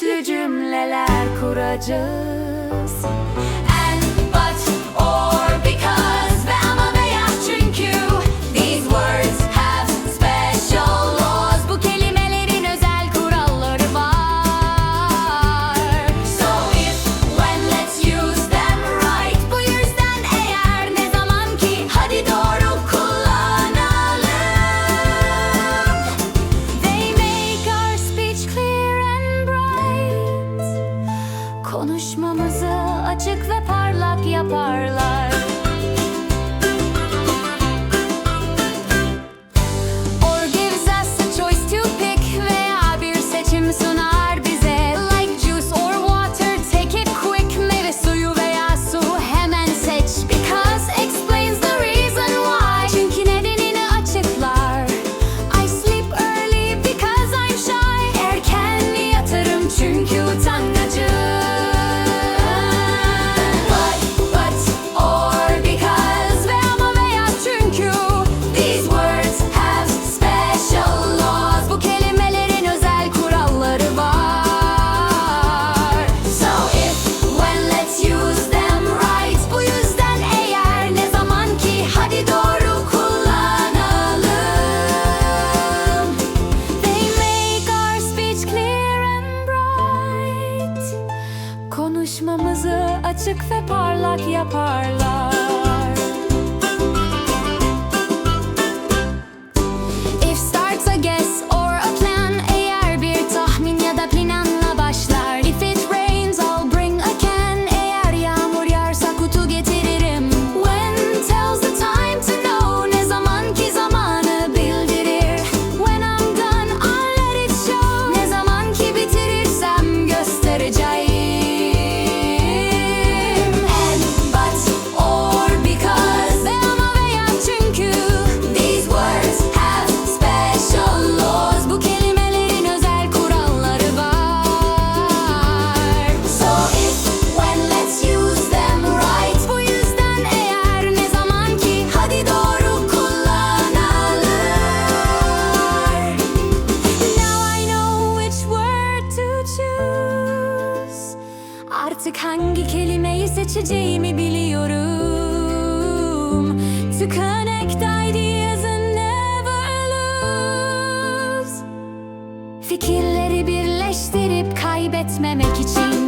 Güçlü cümleler kuracağız. Konuşmamızı açık ve parlak yaparlar. Tartışmamızı açık ve parlak yaparlar. Artık hangi kelimeyi seçeceğimi biliyorum. To connect ideas and never lose. Fikirleri birleştirip kaybetmemek için